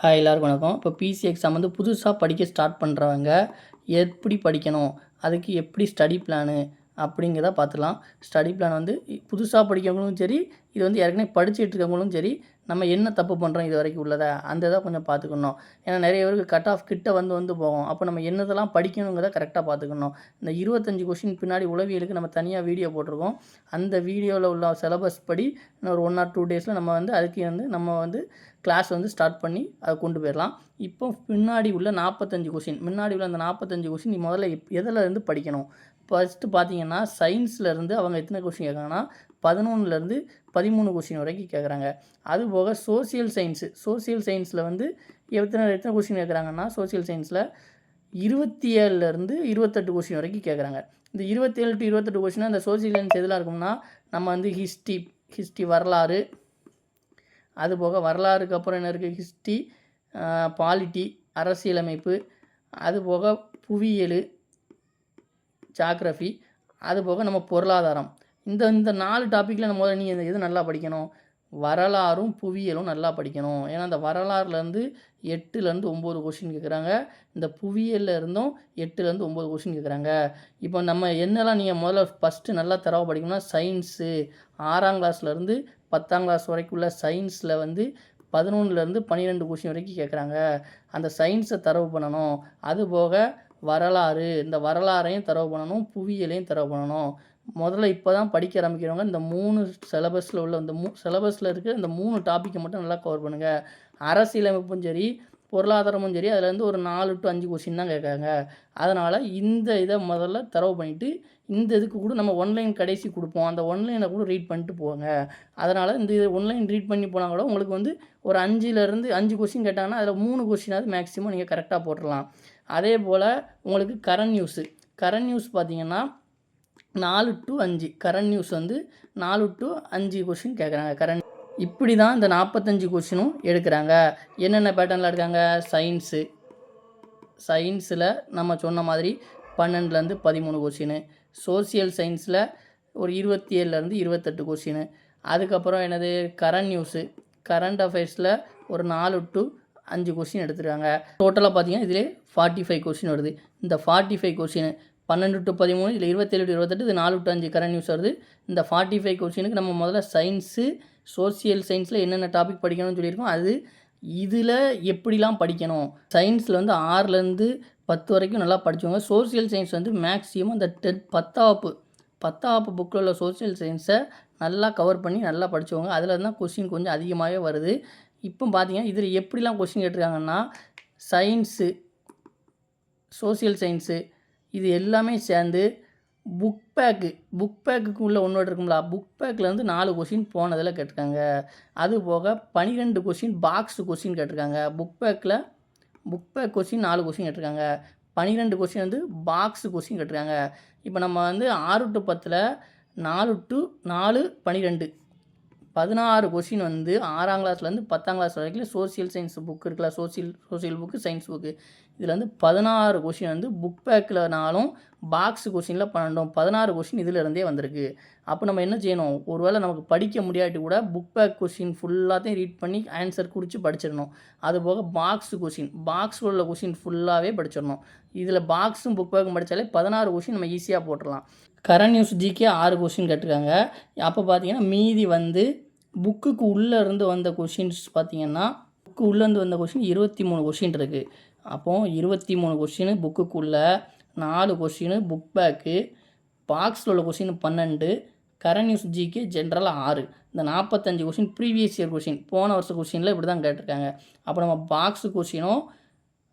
Hi எல்லாருக்கும் வணக்கம். இப்போ பிசி எக்ஸாம் வந்து புதுசாக படிக்க ஸ்டார்ட் பண்ணுறவங்க எப்படி படிக்கணும்? அதுக்கு எப்படி ஸ்டடி பிளானு அப்படிங்கிறத பார்த்துக்கலாம். ஸ்டடி பிளான் வந்து புதுசாக படிக்கிறவங்களும் சரி இது வந்து ஏற்கனவே படிச்சுட்டு இருக்கவங்களும் சரி நம்ம என்ன தப்பு பண்ணுறோம் இது வரைக்கும் உள்ளதை அந்த இதை கொஞ்சம் பார்த்துக்கணும். ஏன்னா நிறைய பேருக்கு கட் ஆஃப் கிட்ட வந்து வந்து போகும். அப்போ நம்ம என்னதெல்லாம் படிக்கணுங்கிறத கரெக்டாக பார்த்துக்கணும். இந்த இருபத்தஞ்சி கொஷின் பின்னாடி உளவியலுக்கு நம்ம தனியாக வீடியோ போட்டிருக்கோம். அந்த வீடியோவில் உள்ள சிலபஸ் படி இன்னும் ஒரு ஒன் ஆர் டூ டேஸில் நம்ம வந்து அதுக்கு வந்து நம்ம வந்து கிளாஸ் வந்து ஸ்டார்ட் பண்ணி அதை கொண்டு போயிடலாம். இப்போ பின்னாடி உள்ள நாற்பத்தஞ்சு கொஷின் முன்னாடி உள்ள அந்த நாற்பத்தஞ்சு கொஷின் நீ முதல்ல எப் எதில் இருந்து படிக்கணும்? ஃபஸ்ட்டு பார்த்தீங்கன்னா சயின்ஸ்லேருந்து அவங்க எத்தனை கொஷின் கேட்காங்கன்னா பதினொன்றுலேருந்து பதிமூணு கொஸ்டின் வரைக்கும் கேட்குறாங்க அதுபோக சோசியல் சயின்ஸு சோசியல் சயின்ஸில் வந்து எத்தனை எத்தனை கொஷின் கேட்குறாங்கன்னா சோசியல் சயின்ஸில் இருபத்தி ஏழுலேருந்து இருபத்தெட்டு கொஸ்டின் வரைக்கும் கேட்குறாங்க இந்த இருபத்தேழு டு இருபத்தெட்டு கொஷினாக இந்த சோசியல் சயின்ஸ் எதில் இருக்கும்னா நம்ம வந்து ஹிஸ்ட்ரி ஹிஸ்ட்ரி வரலாறு அதுபோக வரலாறுக்கு அப்புறம் என்ன இருக்குது ஹிஸ்ட்ரி பாலிட்டி அரசியலமைப்பு அதுபோக புவியியல் ஜாக்ரஃபி அதுபோக நம்ம பொருளாதாரம். இந்த இந்த நாலு டாப்பிக்கில் நம்ம முதல்ல நீ இந்த இது நல்லா படிக்கணும்? வரலாறும் புவியியலும் நல்லா படிக்கணும். ஏன்னா அந்த வரலாறுலேருந்து எட்டுலேருந்து ஒம்பது கொஷின் கேட்குறாங்க இந்த புவியியல்ல இருந்தும் எட்டுலேருந்து ஒம்பது கொஷின் கேட்குறாங்க இப்போ நம்ம என்னெல்லாம் நீங்கள் முதல்ல ஃபஸ்ட்டு நல்லா தரவாக படிக்கணும்னா சயின்ஸு ஆறாம் கிளாஸ்லேருந்து பத்தாம் கிளாஸ் வரைக்குள்ள சயின்ஸில் வந்து பதினொன்றுலேருந்து பன்னிரெண்டு கொஷின் வரைக்கும் கேட்குறாங்க அந்த சயின்ஸை தரவு பண்ணணும். அது போக வரலாறு இந்த வரலாறையும் தரவு பண்ணணும் புவியியலையும் தரவு பண்ணணும். முதல்ல இப்போ தான் படிக்க ஆரம்பிக்கிறவங்க இந்த மூணு சிலபஸில் உள்ள இந்த மூ சிலபஸில் இருக்கிற இந்த மூணு டாப்பிக்கை மட்டும் நல்லா கவர் பண்ணுங்கள் அரசியலமைப்பும் சரி பொருளாதாரமும் சரி அதுலேருந்து ஒரு நாலு டு அஞ்சு கொஷின் தான் கேட்காங்க அதனால் இந்த இதை முதல்ல தரவு பண்ணிவிட்டு இந்த இதுக்கு கூட நம்ம ஒன்லைன் கடைசி கொடுப்போம். அந்த ஒன்லைனை கூட ரீட் பண்ணிட்டு போங்க. அதனால் இந்த இது ஒன்லைன் ரீட் பண்ணி போனால் கூட உங்களுக்கு வந்து ஒரு அஞ்சுலேருந்து அஞ்சு கொஷின் கேட்டாங்கன்னா அதில் மூணு கொஸ்டினாவது மேக்ஸிமம் நீங்கள் கரெக்டாக போட்டுடலாம் அதே போல் உங்களுக்கு கரண்ட் நியூஸு கரண்ட் நியூஸ் பார்த்தீங்கன்னா நாலு டு அஞ்சு. கரண்ட் நியூஸ் வந்து நாலு டு அஞ்சு கொஷின் கேட்குறாங்க. கரண்ட் இப்படி தான் இந்த நாற்பத்தஞ்சு கொஷினும் எடுக்கிறாங்க. என்னென்ன பேட்டர்னில் எடுக்காங்க சயின்ஸு சயின்ஸில் நம்ம சொன்ன மாதிரி பன்னெண்டுலேருந்து பதிமூணு கொஷினு சோசியல் சயின்ஸில் ஒரு இருபத்தி ஏழுலேருந்து இருபத்தெட்டு கொஷினு அதுக்கப்புறம் என்னது? கரண்ட் நியூஸு கரண்ட் அஃபேர்ஸில் ஒரு நாலு டு அஞ்சு கொஷின் எடுத்துருக்காங்க. டோட்டலாக பார்த்தீங்கன்னா இதிலே ஃபார்ட்டி ஃபைவ் கொஷின் வருது. இந்த ஃபார்ட்டி ஃபைவ் கொஷின் பன்னெண்டு டு பதிமூணு இதில் இருபத்தேழு டு இருபத்தெட்டு இது நாலு டு அஞ்சு கரண்ட் நியூஸ் வருது. இந்த ஃபார்ட்டி ஃபைவ் கொஷினுக்கு நம்ம முதல்ல சயின்ஸு சோசியல் சயின்ஸில் என்னென்ன டாபிக் படிக்கணும்னு சொல்லியிருக்கோம் அது இதில் எப்படிலாம் படிக்கணும்? சயின்ஸில் வந்து ஆறுலேருந்து பத்து வரைக்கும் நல்லா படித்தவங்க சோசியல் சயின்ஸ் வந்து மேக்ஸிமம் அந்த டென் பத்தாப்பு பத்தாப்பு புக்கில் உள்ள சோசியல் சயின்ஸை நல்லா கவர் பண்ணி நல்லா படித்தவங்க அதில் தான் கொஷின் கொஞ்சம் அதிகமாகவே வருது. இப்போ பார்த்தீங்கன்னா இதில் எப்படிலாம் கொஷின் கேட்டிருக்காங்கன்னா சயின்ஸு சோசியல் சயின்ஸு இது எல்லாமே சேர்ந்து புக் பேக்கு புக் பேக்குக்கு உள்ள ஒன்று இருக்கும்ல புக் பேக்கில் வந்து நாலு கொஷின் போனதில் கேட்டிருக்காங்க. அது போக பன்னிரெண்டு கொஷின் பாக்ஸு கொஷின் கேட்டிருக்காங்க. புக் பேக்கில் புக் பேக் கொஷின் நாலு கொஷின் கேட்டிருக்காங்க. பன்னிரெண்டு கொஷின் வந்து பாக்ஸு கொஷின் கேட்டிருக்காங்க. இப்போ நம்ம வந்து ஆறு டு பத்தில் நாலு டு நாலு பன்னிரெண்டு பதினாறு கொஷின் வந்து ஆறாம் கிளாஸ்லேருந்து பத்தாம் கிளாஸ் வரைக்கும் சோசியல் சயின்ஸ் புக் இருக்குல்ல social social book science book இதில் வந்து பதினாறு கொஷின் வந்து புக் பேக்கில்னாலும் பாக்ஸ் கொஷினில் பன்னெண்டும் பதினாறு கொஷின் இதிலிருந்தே வந்திருக்கு. அப்போ நம்ம என்ன செய்யணும்? ஒருவேளை நமக்கு படிக்க முடியாட்டி கூட புக் பேக் கொஷின் ஃபுல்லாத்தையும் ரீட் பண்ணி ஆன்சர் குறித்து படிச்சிடணும். அது போக பாக்ஸ் கொஷின் பாக்ஸ் உள்ள கொஷின் ஃபுல்லாகவே படிச்சிடணும். இதில் பாக்ஸும் புக் பேக்கும் படித்தாலே பதினாறு கொஷின் நம்ம ஈஸியாக போட்டுடலாம். கரண்ட் நியூஸ் ஜிக்கே ஆறு கொஷின் கேட்டிருக்காங்க. அப்போ பார்த்தீங்கன்னா மீதி வந்து புக்குக்கு உள்ளே இருந்து வந்த கொஷின்ஸ் பார்த்தீங்கன்னா புக்கு உள்ளேருந்து வந்த கொஷின் இருபத்தி மூணு கொஷின் இருக்குது அப்போது இருபத்தி மூணு கொஷின் புக்குக்குள்ளே நாலு கொஷினு புக் பேக்கு பாக்ஸில் உள்ள கொஷின் பன்னெண்டு கரண்ட் நியூஸ் ஜிக்கு ஜென்ரலாக ஆறு. இந்த நாற்பத்தஞ்சு கொஷின் ப்ரீவியஸ் இயர் கொஷின் போன வருஷ கொஷினில் இப்படி தான் கேட்டிருக்காங்க. அப்போ நம்ம பாக்ஸு கொஷினும்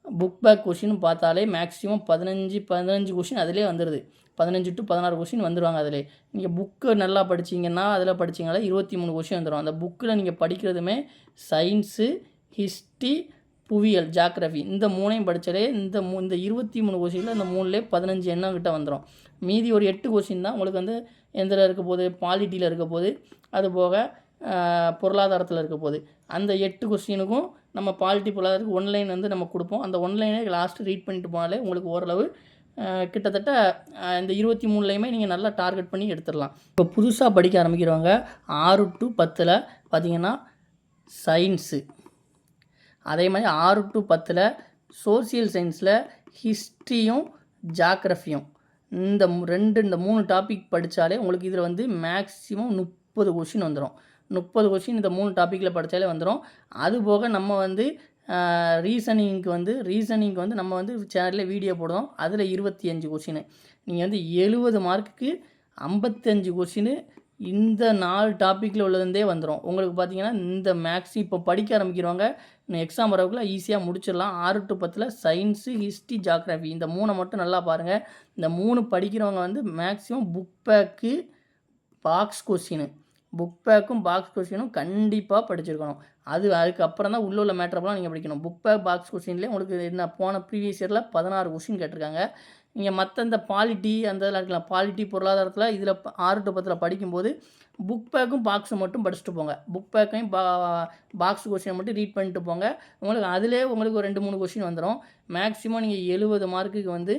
புக் பேக் கொஷின் பார்த்தாலே மேக்ஸிமம் பதினஞ்சு பதினஞ்சு கொஷின் அதிலே வந்துடுது பதினஞ்சு டு பதினாறு கொஷின் வந்துடுவாங்க அதில் நீங்கள் புக்கு நல்லா படிச்சிங்கன்னா அதில் படிச்சிங்கனால இருபத்தி மூணு கொஷின் வந்துடும் அந்த புக்கில் நீங்கள் படிக்கிறதுமே சயின்ஸு ஹிஸ்ட்ரி புவியியல் ஜாக்ரஃபி இந்த மூணையும் படித்தாலே இந்த மூ இந்த இருபத்தி மூணு கொஷினில் இந்த மூணுலேயே பதினஞ்சு எண்ணம் கிட்ட வந்துடும் மீதி ஒரு எட்டு கொஷின் தான் உங்களுக்கு வந்து எந்தில் இருக்க போது பாலிட்டியில் இருக்க போது அது போக பொருளாதாரத்தில் இருக்க போது. அந்த எட்டு கொஸ்டினுக்கும் நம்ம பாலிட்டி பொருளாதாரத்துக்கு ஒன்லைன் வந்து நம்ம கொடுப்போம். அந்த ஒன்லைனே லாஸ்ட்டு ரீட் பண்ணிட்டு போனாலே உங்களுக்கு ஓரளவு கிட்டத்தட்ட இந்த இருபத்தி மூணுலேயுமே நீங்கள் நல்லா டார்கெட் பண்ணி எடுத்துடலாம். இப்போ புதுசாக படிக்க ஆரம்பிக்கிறவங்க ஆறு டு பத்தில் பார்த்தீங்கன்னா சயின்ஸு அதே மாதிரி ஆறு டு பத்தில் சோசியல் சயின்ஸில் ஹிஸ்ட்ரியும் ஜாக்ரஃபியும் இந்த ரெண்டு இந்த மூணு டாபிக் படித்தாலே உங்களுக்கு இதில் வந்து மேக்ஸிமம் முப்பது கொஷின் வந்துடும் முப்பது கொஷின் இந்த மூணு டாப்பிக்கில் படித்தாலே வந்துடும் அது போக நம்ம வந்து ரீசனிங்க்கு வந்து ரீசனிங்க்கு வந்து நம்ம வந்து சேனலில் வீடியோ போடுவோம் அதில் இருபத்தி அஞ்சு கொஷின் நீங்கள் வந்து எழுபது மார்க்குக்கு ஐம்பத்தஞ்சு கொஷின் இந்த நாலு டாப்பிக்கில் உள்ளதுந்தே வந்துடும் உங்களுக்கு பார்த்தீங்கன்னா இந்த மேக்ஸ் இப்போ படிக்க ஆரம்பிக்கிறவங்க எக்ஸாம் வரவுக்குள்ள ஈஸியாக முடிச்சிடலாம். ஆறு டு பத்தில் சயின்ஸு ஹிஸ்ட்ரி ஜாக்ரஃபி இந்த மூணை மட்டும் நல்லா பாருங்கள் இந்த மூணு படிக்கிறவங்க வந்து maximum book back box question book பேக்கும் பாக்ஸ் கொஸ்டினும் கண்டிப்பாக படிச்சிருக்கணும். அது அதுக்கப்புறம் தான் உள்ள உள்ள மேட்ரப்பெல்லாம் நீங்கள் படிக்கணும். புக் பேக் பாக்ஸ் கொஸ்டின்லேயே உங்களுக்கு என்ன போன ப்ரீவியஸ் இயரில் பதினாறு கொஸ்டின் கேட்டிருக்காங்க. நீங்கள் மற்ற இந்த பாலிட்டி அந்த இதெல்லாம் இருக்கலாம் பாலிட்டி பொருளாதாரத்தில் இதில் ஆறு டு பத்தில் படிக்கும்போது புக் பேக்கும் பாக்ஸும் மட்டும் படிச்சுட்டு போங்க. புக் பேக்கையும் பா பாக்ஸ் கொஷினை மட்டும் ரீட் பண்ணிட்டு போங்க. உங்களுக்கு அதிலே உங்களுக்கு ஒரு ரெண்டு மூணு கொஷின் வந்துடும் மேக்ஸிமம் நீங்கள் எழுபது மார்க்குக்கு வந்து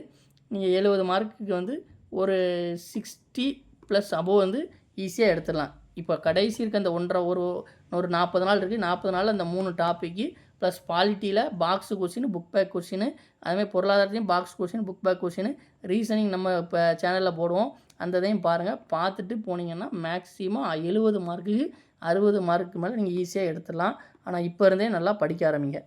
நீங்கள் எழுபது மார்க்குக்கு வந்து ஒரு சிக்ஸ்டி ப்ளஸ் அபோவ் வந்து ஈஸியாக எடுத்துடலாம். இப்போ கடைசி இருக்க அந்த ஒன்றரை ஒரு ஒரு நாற்பது நாள் இருக்குது நாற்பது நாள் அந்த மூணு டாப்பிக்கு ப்ளஸ் குவாலிட்டியில் box question book back question அதுமாதிரி பொருளாதாரத்தையும் box question book back question reasoning நம்ம இப்போ சேனலில் போடுவோம். அந்த இதையும் பாருங்கள் பார்த்துட்டு போனீங்கன்னா மேக்ஸிமம் எழுபது மார்க்குக்கு அறுபது மார்க்கு மேலே நீங்கள் ஈஸியாக எடுத்துடலாம். ஆனால் இப்போ இருந்தே நல்லா படிக்க ஆரம்பிங்க.